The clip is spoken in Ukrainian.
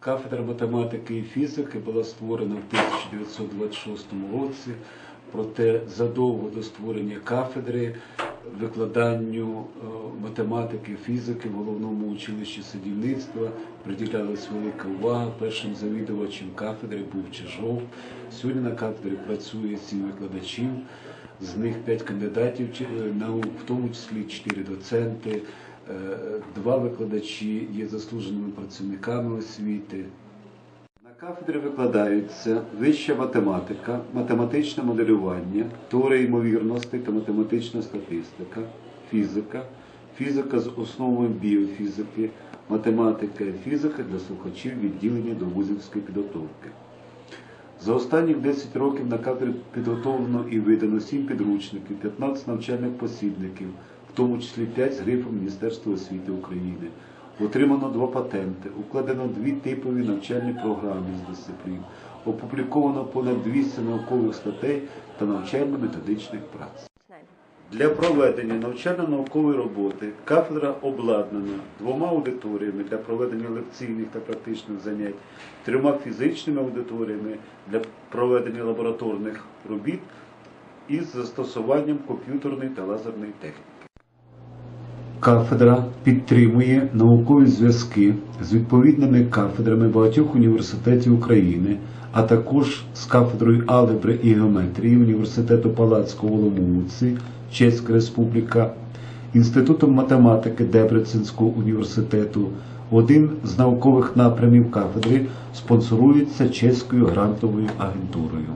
Кафедра математики і фізики була створена в 1926 році, проте задовго до створення кафедри викладанню е, математики фізики в головному училищі садівництва приділялась велика увага. Першим завідувачем кафедри був Чижов. Сьогодні на кафедрі працює сім викладачів, з них п'ять кандидатів е, наук, в тому числі чотири доценти. Е, Два викладачі є заслуженими працівниками освіти. На кафедрі викладаються вища математика, математичне моделювання, теорія ймовірностей та математична статистика, фізика, фізика з основами біофізики, математика і фізика для слухачів відділення до вузівської підготовки. За останні 10 років на кафедрі підготовлено і видано 7 підручників, 15 навчальних посібників, тому числі 5 з грифом Міністерства освіти України. Отримано два патенти, укладено дві типові навчальні програми з дисциплін, опубліковано понад 200 наукових статей та навчально-методичних праць. Для проведення навчально-наукової роботи кафедра обладнана двома аудиторіями для проведення лекційних та практичних занять, трьома фізичними аудиторіями для проведення лабораторних робіт із застосуванням комп'ютерної та лазерної техніки. Кафедра підтримує наукові зв'язки з відповідними кафедрами багатьох університетів України, а також з кафедрою алгебри і геометрії Університету Палацького Оломouці, Чеська Республіка, Інститутом математики Дебреценського університету. Один з наукових напрямів кафедри спонсорується Чеською грантовою агентурою.